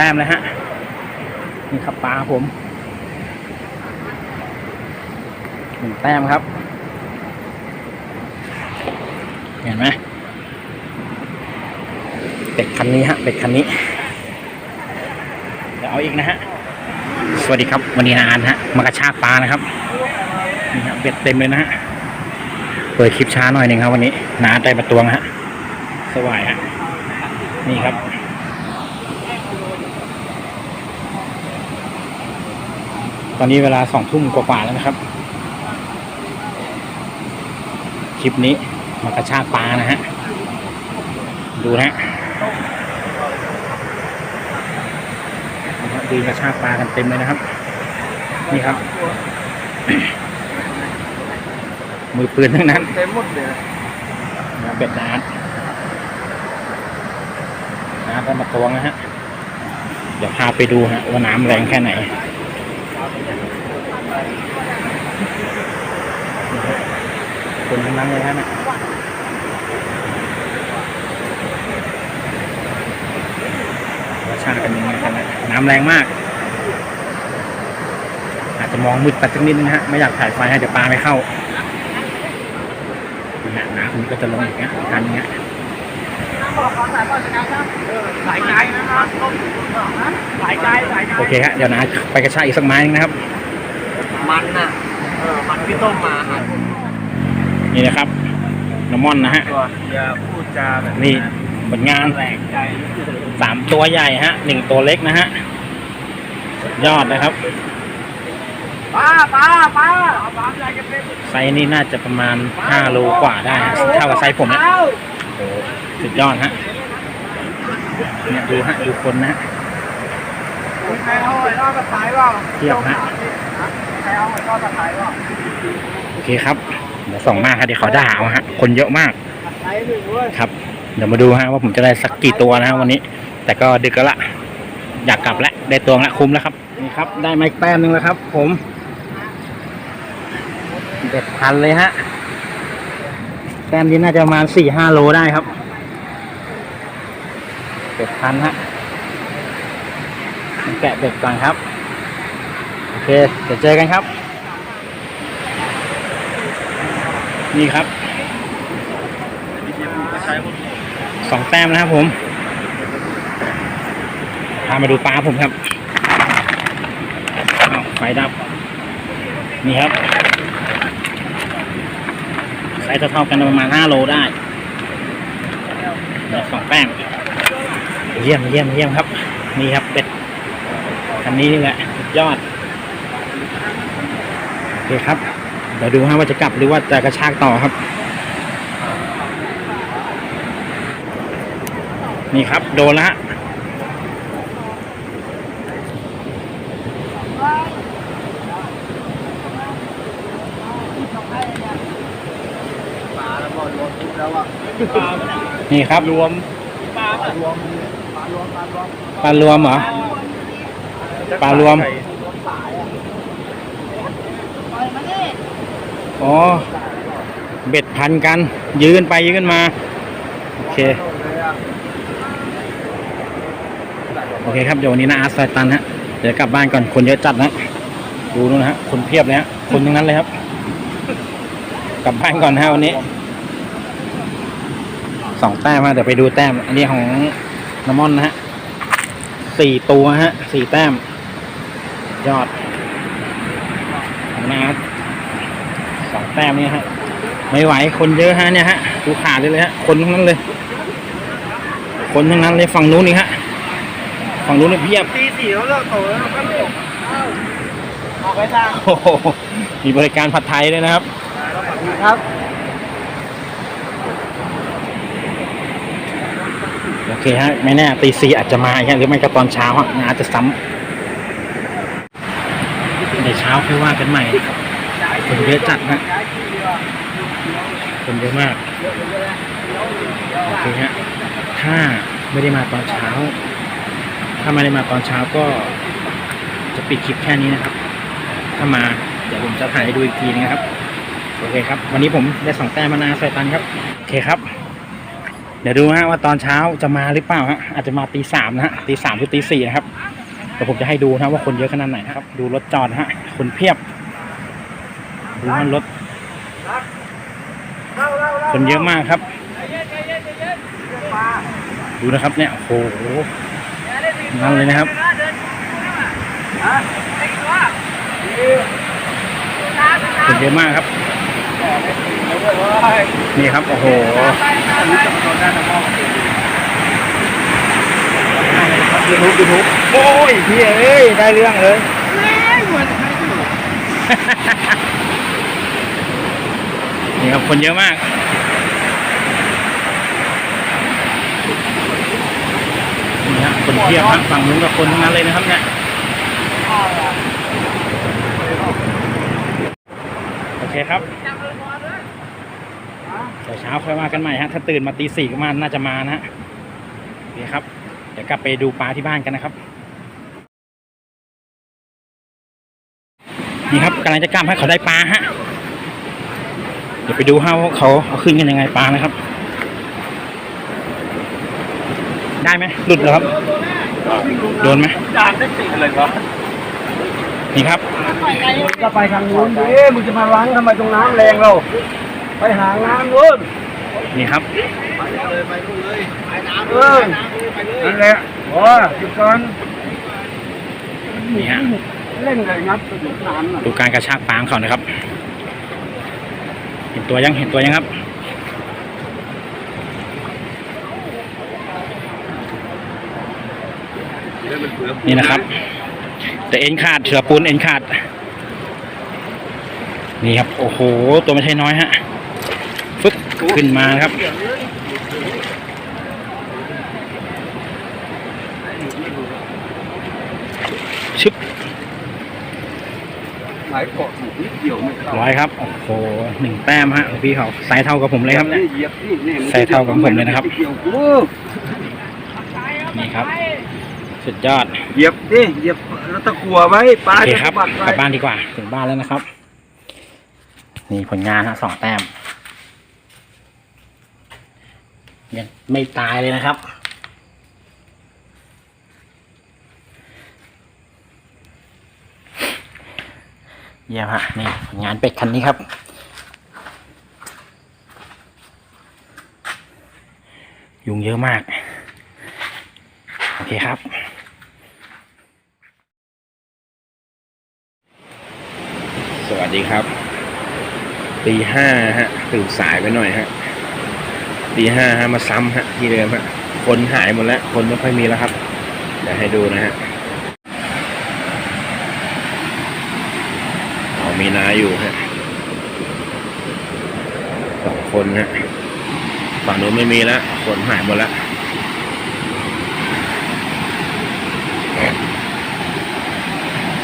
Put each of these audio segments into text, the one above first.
แต้มแล้วฮะ นี่ครับปลาผมหนึ่งแต้มครับ เห็นไหมเป็ดคันนี้ฮะเป็ดคันนี้ เดี๋ยวเอาอีกนะฮะ สวัสดีครับ วันนี้นาอานฮะ มากระชากปลานะครับ นี่ฮะเบ็ดเต็มเลยนะฮะ เปิดคลิปช้าหน่อยหนึ่งครับวันนี้ นาได้มาตวงฮะ สวายฮะ นี่ครับ ตอนนี้เวลาสองทุ่มกว่าๆแล้วนะครับ คลิปนี้มากระชากปลานะฮะ ดูนะฮะดีกระชากปลากันเต็มเลยนะครับ นี่ครับ มือปืนทั้งนั้นเต็มหมดเลยนะเป็ดนาดนาดก็มาตวงนะฮะ เดี๋ยวพาไปดูฮะว่าน้ำแรงแค่ไหน คนทั้งนั้นเลยฮะเนะว่าชากันยังไงกันนะน้ำแรงมาก อาจจะมองมืดไปสักนิดนึงนะฮะ ไม่อยากถ่ายไฟให้เดี๋ยวปลาไม่เข้านี่ฮะน้ำมันก็จะลงอย่างเงี้ยทันอย่างเงี้ย หลายไกลนะครับหลายไกลหลายไกลโอเคฮะเดี๋ยวนะไปกระชากอีกสักไม้นึงนะครับ มันน่ะเออมันที่ต้มมาหานี่นะครับน้ำมอนนะฮะตัวอย่าพูดจาแบบนี่ผลงานแปลกใจสามตัวใหญ่ฮะหนึ่งตัวเล็กนะฮะสุดยอดนะครับป้าป้าป้าเอาป้าอะไรกันเป็นไซส์นี้น่าจะประมาณห้าโลกว่าได้ฮะเท่ากับไซส์ผมนะโอ้โห สุดยอดฮะ เนี่ยดูฮะดูคนนะฮะใครเอาไอ้รอดกระถายว่าเทียบฮะใครเอาไอ้รอดกระถายว่าโอเคครับ เดี๋ยวส่องมากครับเดี๋ยวขอด่าเอาฮะ คนเยอะมากใช้หนึ่งเว้ยครับ เดี๋ยวมาดูฮะว่าผมจะได้สักกี่ตัวนะฮะวันนี้ แต่ก็ดึกแล้วละอยากกลับแล้วได้ตัวละคุ้มแล้วครับ นี่ครับ ได้ไม้แต้มหนึ่งแล้วครับ ผมเด็ดพันเลยฮะแต้มนี้น่าจะประมาณสี่ห้าโลได้ครับ เด็ดพันฮะแกะเด็ดก่อนครับ โอเค เดี๋ยวเจอกันครับ นี่ครับสองแต้มนะครับผมพามาดูปลาผมครับไฟดับ นี่ครับไซส์เท่ากันประมาณห้าโลได้แล้วสองแต้ม เยี่ยมเยี่ยมเยี่ยมครับ นี่ครับเป็ดคันนี้นี่แหละสุดยอดโอเคครับเดี๋ยวดูฮะว่าจะกลับหรือว่าจะกระชากต่อครับ นี่ครับ โดนละฮะปลาแล้วก็รวมทุกแล้วอะนี่ครับรวมปลารวม ปลารวมเหรอ ปลารวม อ๋อ เบ็ดพันกัน ยืนไปยืนมา โอเค โอเคครับ เดี๋ยววันนี้นะอาร์ตซตันฮะ เดี๋ยวกลับบ้านก่อน คนเยอะจัดนะ ดูนู่นฮะ คนเพียบเลยฮะ คนทั้งนั้นเลยครับ กลับบ้านก่อนนะฮะวันนี้ สองแต้มฮะเดี๋ยวไปดูแต้ม อันนี้ของ น้ำมอนนะฮะสี่ตัวฮะสี่แต้ม ยอดของนาร์ตสองแต้มนี่ฮะ ไม่ไหวคนเยอะฮะเนี่ยฮะดูขาดเลยเลยฮะ คนทั้งนั้นเลย คนทั้งนั้นเลยฝั่งนู้นนี่ฮะ ฝั่งนู้นนี่เพียบตีสี่แล้วเลิกโตแล้วก็ไม่ออกไปทางโอ้โหมีบริการผัดไทยด้วยนะครับ ครับ โอเคฮะไม่แน่ตีซีอาจจะมาฮะหรือไม่ก็ตอนเช้าฮะอาจจะซ้ำเดี๋ยวเช้าค่อยว่ากันใหม่คนเยอะจัดฮะคนเยอะมากโอเคฮะถ้าไม่ได้มาตอนเช้า ถ้าไม่ได้มาตอนเช้าก็จะปิดคลิปแค่นี้นะครับ ถ้ามาเดี๋ยวผมจะถ่ายให้ดูอีกทีนึงนะครับ โอเคครับ วันนี้ผมได้สองแต้มมานาใส่ตันครับ โอเคครับ เดี๋ยวดูฮะว่าตอนเช้าจะมาหรือเปล่าฮะอาจจะมาตีสามนะฮะตีสามหรือตีสี่นะครับเดี๋ยวผมจะให้ดูนะว่าคนเยอะขนาดไหนนะครับ ดูรถจอดฮะคนเพียบดูว่ารถคนเยอะมากครับ ดูนะครับเนี่ยโอ้โหนั่นเลยนะครับคนเยอะมากครับ นี่ครับ โอ้โหยูทูบยูทูบโอ้ยพี่เอ้ย ได้เรื่องเลยนี่ครับ คนเยอะมากนี่ครับคนเพียบครับฝั่งนู้นกับคนทั้งนั้นเลยนะครับเนี่ยโอเคครับเดี๋ยวเช้าค่อยว่ากันใหม่ฮะถ้าตื่นมาตีสี่ก็มาน่าจะมานะฮะโอเคครับ เดี๋ยวกลับไปดูปลาที่บ้านกันนะครับ นี่ครับกำลังจะกล้ามให้เขาได้ปลาฮะเดี๋ยวไปดูฮะว่าเขาเอาขึ้นกันยังไงปลานะครับ ได้ไหมหลุดเหรอครับ โดนไหมจานได้ติดเลยวะนี่ครับ ก็ไปทางนู้นดิมึงจะมาล้างทำไมตรงน้ำแรงเรา ไปหาน้ำนู้นนี่ครับเออนั่นแหละโอ้หยุดก่อนนี่ฮะเล่นเลยงับสนุกสนานน่ะดูการกระชากปลาของเขานะครับ เห็นตัวยังเห็นตัวยังครับนี่นะครับ แต่เอ็นขาดเสือปูนเอ็นขาด นี่ครับ โอ้โห ตัวไม่ใช่น้อยฮะ ฟึกขึ้นมาครับชึบหมายเกาะถูกนิดเดียวไม่เข้าร้อยครับโอ้โหหนึ่งแต้มฮะพี่เขาไซส์เท่ากับผมเลยครับเนี่ยเหยียบนี่นี่ใส่เท่ากับผมเลยนะครับ เกี่ยวกูนี่ครับ สุดยอดเหยียบดิเหยียบแล้วตะกัวไว้ปลาโอเคจะครับสะบัดกไปลับบ้านดีกว่าถึงบ้านแล้วนะครับ นี่ผลงานฮะสองแต้ม ยังไม่ตายเลยนะครับ เยี่ยมฮะนี่ผลงานเป็ดคันนี้ครับ ยุงเยอะมาก โอเคครับสวัสดีครับตีห้าฮะตื่นสายไปหน่อยฮะ ตีห้าฮะมาซ้ำฮะที่เดิมฮะคนหายหมดแล้วคนไม่ค่อยมีแล้วครับเดี๋ยวให้ดูนะฮะอ๋อมีนาอยู่ฮะสองคนฮะฝั่งนู้นไม่มีแล้วคนหายหมดแล้ว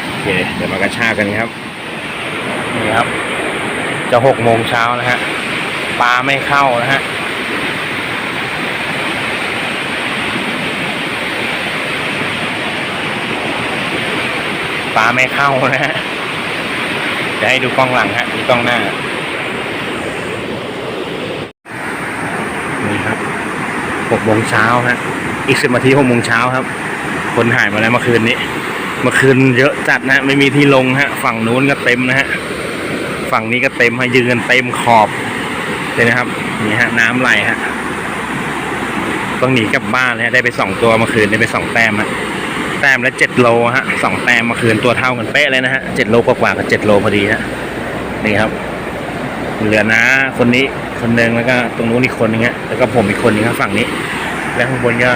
โอเคเดี๋ยวมากระชากกันครับนี่ครับ จะหกโมงเช้านะฮะปลาไม่เข้านะฮะ ปลาไม่เข้านะฮะจะให้ดูกล้องหลังฮะดูกล้องหน้านี่ครับหกโมงเช้าฮะอีกสิบนาทีหกโมงเช้าครับ คนหายมาแล้วเมื่อคืนนี้เมื่อคืนเยอะจัดนะไม่มีที่ลงฮะ ฝั่งนู้นก็เต็มนะฮะฝั่งนี้ก็เต็มฮะยืนกันเต็มขอบเลยนะครับนี่ฮะน้ำไหลฮะต้องหนีกลับบ้านเลยฮะได้ไปสองตัวเมื่อคืนได้ไปสองแต้มฮะ แต้มละเจ็ดโลฮะสองแต้มมื่อคืนตัวเท่ากันเป๊ะเลยนะฮะเจ็ดโลกว่าๆกับเจ็ดโลพอดีฮะนี่ครับ เหลือนะคนนี้คนหนึ่งแล้วก็ตรงนู้นอีกคนนึงฮะแล้วก็ผมอีกคนนึงครับฝั่งนี้ แล้วข้างบนก็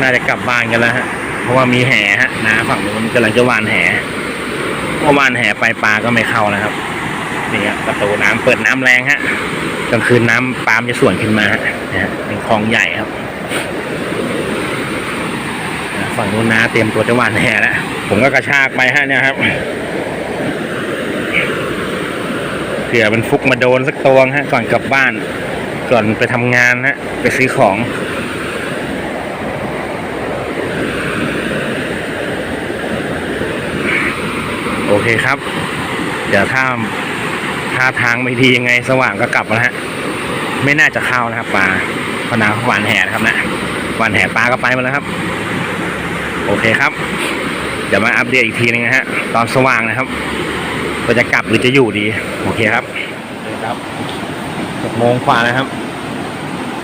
น่าจะกลับบ้านกันแล้วฮะเพราะว่ามีแห่ฮะนาฝั่งนู้นกำลังจะวานแห่พอวานแห่ไปปลาก็ไม่เข้านะครับนี่ฮะประตูน้ำเปิดน้ำแรงฮะกลางคืนน้ำปามจะส่วนขึ้นมาฮะเป็นคลองใหญ่ครับ ฝั่งนู้นนะเตรียมตัวจะหวานแห่แล้วผมก็กระชากไปฮะเนี่ยครับเผื่อมันฟุกมาโดนสักตัวฮะ ก่อนกลับบ้าน ก่อนไปทำงานฮะ ไปซื้อของโอเคครับ เดี๋ยวถ้าท่าทางไม่ดียังไงสว่างก็กลับแล้วฮะ ไม่น่าจะเข้านะครับปลา พนาหวานแห่นะครับนะหวานแห่ปลาก็ไปหมาแล้วครับ โอเคครับ เดี๋ยวมาอัปเดตอีกทีนึงนะฮะตอนสว่างนะครับว่าจะกลับหรือจะอยู่ดี โอเคครับครับหกโมงกว่าแล้วครับ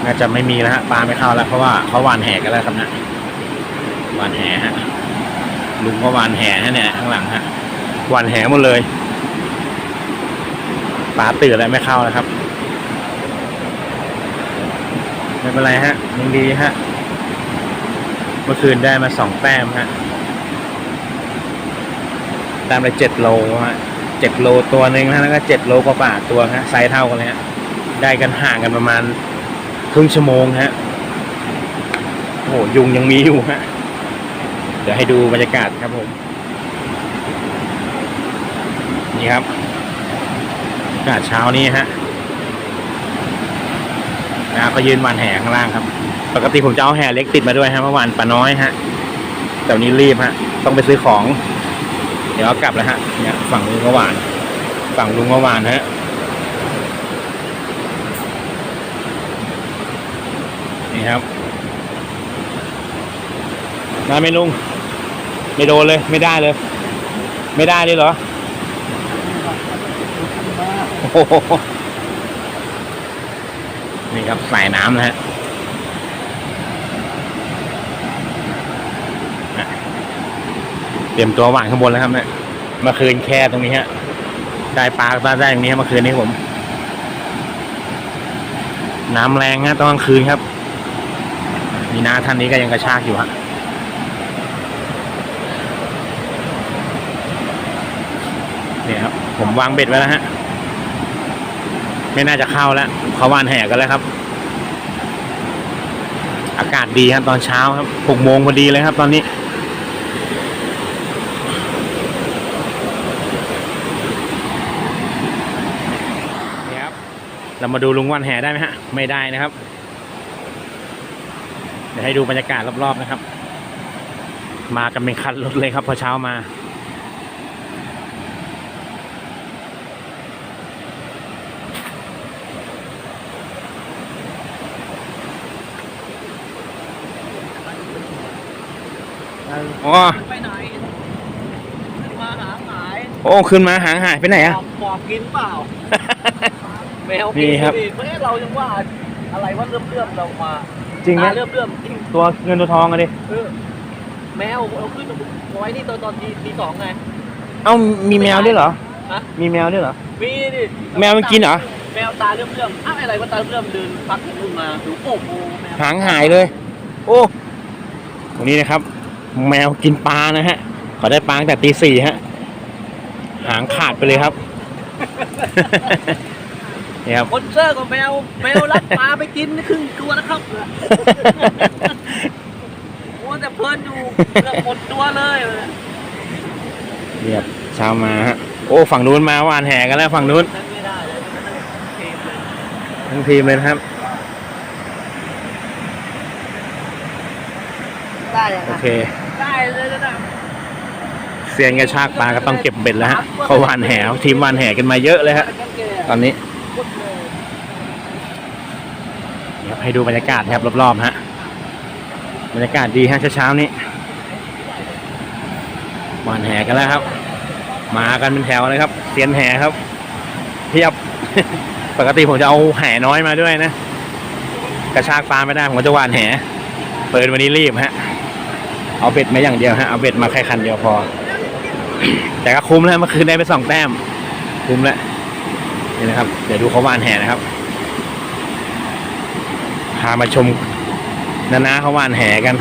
น่าจะไม่มีแล้วฮะปลาไม่เข้าแล้วเพราะว่าเขาหวานแห่กันแล้วครับนะหวานแห่ฮะลุงก็หวานแห่ฮะเนี่ยข้างหลังฮะหวานแห่หมดเลยปลาตื่นแล้วไม่เข้านะครับ ไม่เป็นไรฮะยังดีฮะ เมื่อคืนได้มาสองแต้มฮะต้มละเจ็ดโลฮะเจ็ดโลตัวหนึ่งนะแล้วก็เจ็ดโลกว่าๆตัวฮะไซส์เท่ากันเลยฮะได้กันห่างกันประมาณครึ่งชั่วโมงฮะโอ้โหยุงยังมีอยู่ฮะเดี๋ยวให้ดูบรรยากาศครับผม นี่ครับบรรยากาศเช้านี้ฮะ นะก็ยืนวานแห่ข้างล่างครับ ปกติผมจะเอาแห่เล็กติดมาด้วยฮะเมื่อวานปลาน้อยฮะแต่วันนี้รีบฮะ ต้องไปซื้อของ เดี๋ยวกลับแล้วฮะเนี่ยฝั่งลุงก็หวาน ฝั่งลุงก็หวานฮะนี่ครับได้ไหมลุงไม่โดนเลย ไม่ได้เลย ไม่ได้เลยเหรอโอ้โห นี่ครับสายน้ำนะฮะเตรียมตัววานข้างบนแล้วครับเนี่ยมื่อคืนแค่ตรงนี้ฮะได้ปลาก็ได้ตรงนี้ฮะมื่อคืนนี้ผม น้ำแรงฮะตอนกลางคืนครับ มีน้าท่านนี้ก็ยังกระชากอยู่ฮะเนี่ยครับ ผมวางเบ็ดไว้แล้วฮะ ไม่น่าจะเข้าแล้วเขาวานแห่กันแล้วครับ อากาศดีครับตอนเช้าครับหกโมงพอดีเลยครับ ตอนนี้ นี่ครับ เรามาดูลุงวันแห่ได้ไหมฮะ ไม่ได้นะครับ เดี๋ยวให้ดูบรรยากาศรอบๆนะครับ มากันเป็นคันรถเลยครับพอเช้ามา อ๋อไปไหนมาหาหายโอ้ขึ้นมาหางหายไปไหนอะปอบกินเปล่าแมวนี่กินครับดิเมื่อเรายังว่าอะไรว่าเลื่อมเลื่อมๆเรามาจริงไหมตาเลื่อมเลื่อมๆจริงตัวเงินตัวทองอะดิเออแมวเอาขึ้นไว้นี่ตอนตอนทีทีสองไงเอ้ามีแมวด้วยเหรอฮะมีแมวด้วยเหรอมีดิแมวมันกินเหรอแมวตาเลื่อมเลื่อมๆอ้าวอะไรว่าตาเลื่อมๆเดินพักขึ้นมาดูโอ้โหแมวหางหายเลย โอ้ตรงนี้นะครับ แมวกินปลานะฮะ ขอได้ปลาตั้งแต่ตีสี่ฮะ หางขาดไปเลยครับนี่ครับ คนเซอร์กับแมวแมวรัดปลาไปกินครึ่งตัวนะครับโอ้แต่เพลินอยู่เกือบหมดตัวเลยเรียบเช้ามาฮะ โอ้ฝั่งนู้นมาหวานแห่กันแล้วฝั่งนู้นนั่นไม่ได้เลยเทมเลยทั้งทีมเลยนะครับ ได้ยังโอไงเคได้ เลยนะเซียนกระชากปลาก็ต้องเก็บเบ็ดแล้วฮะเขาวานแห่ทีมวานแหกันมาเยอะเลยฮะตอนนี้เดี๋ยวให้ดูบรรยากาศครับรอบๆฮะบรรยากาศดีฮะเช้าๆนี้วานแหกันแล้วครับ มากันเป็นแถวเลยครับเซียนแหครับเทียบปกติผมจะเอาแห่น้อยมาด้วยนะ กระชากปลาไม่ได้ผมก็จะวานแหเปิดวันนี้รีบฮะ เอาเบ็ดมาอย่างเดียวฮะเอาเบ็ดมาแค่คันเดียวพอ แต่ก็คุ้มแล้วเมื่อคืนได้ไปสองแต้ม คุ้มแล้วนี่นะครับ เดี๋ยวดูเขาวานแห่นะครับพามาชมนานาเขาวานแห่กัน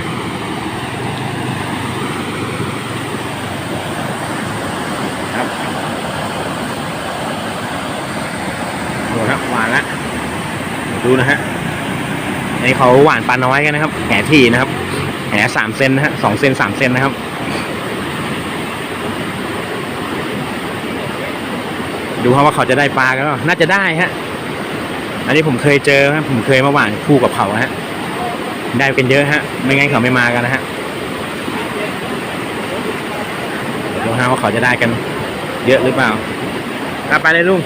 ครับดูนะหวานละดูนะฮะนนี้เขาหวานปลาน้อยกันนะครับแห่ที่นะครับ แหสามเซนนะฮะสองเซนสามเซนนะครับ ดูครับว่าเขาจะได้ปลากันหรือเปล่าจะได้ฮะ อันนี้ผมเคยเจอฮะผมเคยมาหวานคู่กับเขาฮะ ได้กันเยอะฮะ ไม่งั้นเขาไม่มากันนะฮะดูฮะว่าเขาจะได้กัน เยอะหรือเปล่าอะไปเลยลุง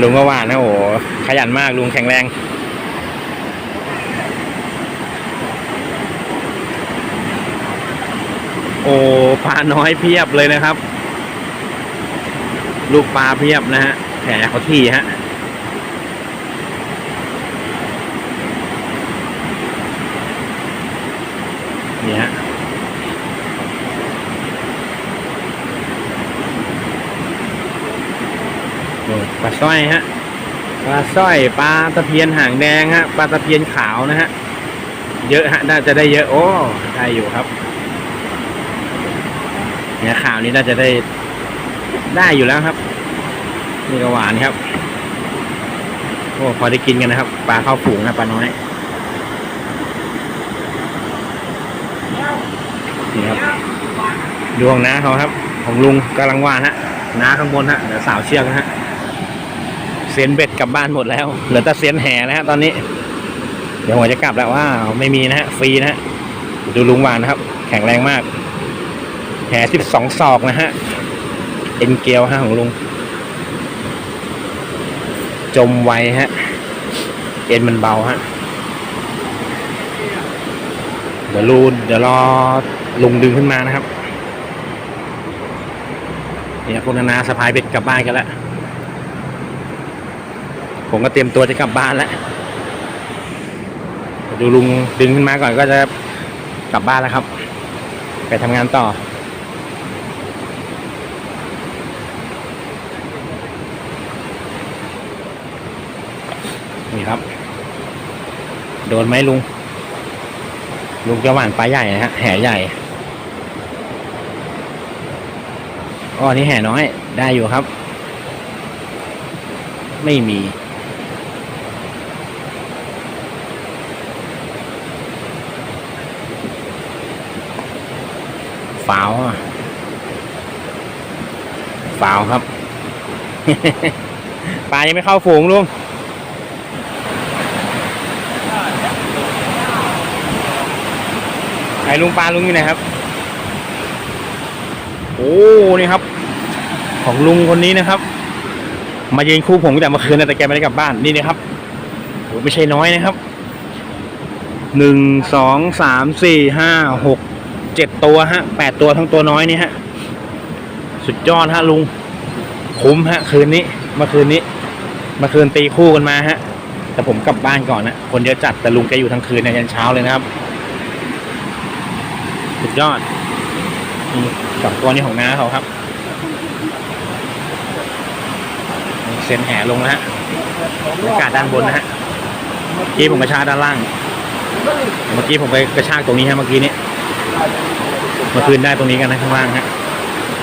ลุงก็หวานนะโอ้โหขยันมากลุงแข็งแรง โอ้ปลาน้อยเพียบเลยนะครับ ลูกปลาเพียบนะฮะแผลเขาที่ฮะนี่ฮะปลาสร้อยฮะปลาสร้อยปลาตะเพียนหางแดงฮะปลาตะเพียนขาวนะฮะเยอะฮะน่าจะได้เยอะโอ้ได้อยู่ครับ เนี่ยข่าวนี้น่าจะได้ได้อยู่แล้วครับ นี่ก็หวานครับ โอ้พอได้กินกันนะครับ ปลาข้าวฝูงนะปลาน้อยนี่ครับดูของน้าเขาครับ ของลุงกำลังหวานฮะน้าข้างบนฮะเดี๋ยวสาวเชือกนะฮะเซียนเบ็ดกลับบ้านหมดแล้วเหลือแต่เซียนแห่นะฮะตอนนี้ เดี๋ยวผมจะกลับแล้วว้าวไม่มีนะฮะฟรีนะฮะดูลุงวานนะครับ แข็งแรงมาก แห่สิบสองศอกนะฮะ เอ็นเกลียวฮะของลุง จมไวฮะ เอ็นมันเบาฮะ เดี๋ยวรูนเดี๋ยวรอลุงดึงขึ้นมานะครับ เนี่ยคุณนานาสะพายเบ็ดกลับบ้านกันแล้ว ผมก็เตรียมตัวจะกลับบ้านแล้ว ดูลุงดึงขึ้นมาก่อนก็จะกลับบ้านแล้วครับ ไปทำงานต่อ นี่ครับ โดนไหมลุง ลุงจะหวานปลาใหญ่นะฮะ แห่ใหญ่อ๋อนี่แห่น้อย ได้อยู่ครับ ไม่มีฝาวฝาวครับ ปลายังไม่เข้าฝูงลุง ไหนลุงปลาลุงอยู่ไหนครับ โอ้นี่ครับ ของลุงคนนี้นะครับ มาเยืนคู่ผมตั้งแต่เมื่อคืนแต่แกไม่ได้กลับบ้านนี่นะครับโอ้ไม่ใช่น้อยนะครับหนึ่งสองสามสี่ห้าหกเจ็ดตัวฮะแปดตัวทั้งตัวน้อยนี่ฮะ สุดยอดฮะลุง คุ้มฮะ คืนนี้เมื่อคืนนี้เมื่อคืนตีคู่กันมาฮะแต่ผมกลับบ้านก่อนนะคนเยอะจัดแต่ลุงแกอยู่ทั้งคืนนยันเช้าเลยนะครับ สุดยอดนี่สองตัวนี้ของน้าเขาครับเซ็นแห่ลงแล้วฮะบรรยากาศด้านบนนะฮะเมื่อกี้ผมกระชากด้านล่าง เมื่อกี้ผมไปกระชากตรงนี้ฮะเมื่อกี้นี้เมื่อคืนได้ตรงนี้กันนะข้างล่างฮะ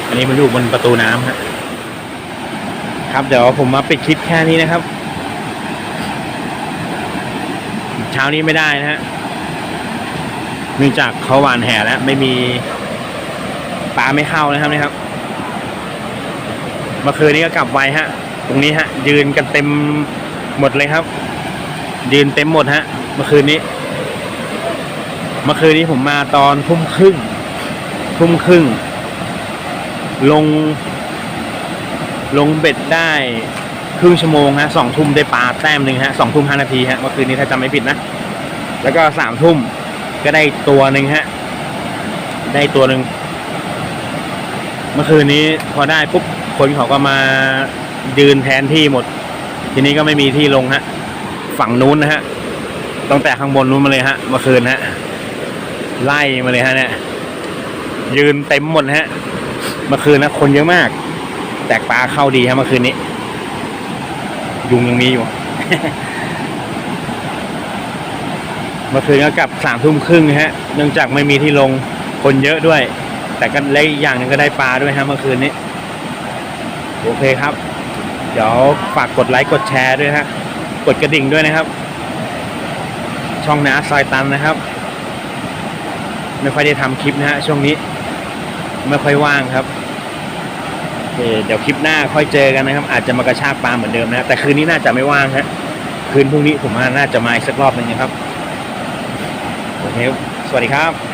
อันนี้มันอยู่บนประตูน้ำฮะ ครับเดี๋ยวผมมาปิดคลิปแค่นี้นะครับ เช้านี้ไม่ได้นะฮะ เนื่องจากเขาหวานแห่แล้ว ไม่มีปลาไม่เข้านะครับนี่ครับเมื่อคืนนี้ก็กลับไวฮะ ตรงนี้ฮะ ยืนกันเต็มหมดเลยครับ ยืนเต็มหมดฮะ เมื่อคืนนี้ เมื่อคืนนี้ผมมาตอนทุ่มครึ่งทุ่มครึ่ง ลง ลงเบ็ดได้ครึ่งชั่วโมงฮะสองทุ่มได้ปลาแต้มหนึ่งฮะสองทุ่มห้านาทีฮะเมื่อคืนนี้ถ้าจำไม่ผิดนะ แล้วก็สามทุ่ม ก็ได้ตัวหนึ่งฮะ ได้ตัวหนึ่งเมื่อคืนนี้พอได้ปุ๊บคนเขาก็มายืนแทนที่หมด ทีนี้ก็ไม่มีที่ลงฮะ ฝั่งนู้นนะฮะตั้งแต่ข้างบนนู้นมาเลยฮะเมื่อคืนฮะ ไล่มาเลยฮะเนี่ยยืนเต็มหมดฮะ เมื่อคืนนะคนเยอะมาก แตกปลาเข้าดีฮะเมื่อคืนนี้ ยุงยังมีอยู่ เมื่อคืนก็กลับสามทุ่มครึ่งฮะ เนื่องจากไม่มีที่ลงคนเยอะด้วย แต่ก็เล็กอย่างหนึ่งก็ได้ปลาด้วยฮะเมื่อคืนนี้ โอเคครับ เดี๋ยวฝากกดไลค์กดแชร์ด้วยฮะ กดกระดิ่งด้วยนะครับ ช่องนาซอยตันนะครับ ไม่ค่อยได้ทำคลิปนะฮะช่วงนี้ ไม่ค่อยว่างครับเดี๋ยวคลิปหน้าค่อยเจอกันนะครับ อาจจะมากระชากปลาเหมือนเดิมนะแต่คืนนี้น่าจะไม่ว่างฮะคืนพรุ่งนี้ผมน่าจะมาอีกสักรอบหนึ่งนะครับ ครับสวัสดีครับ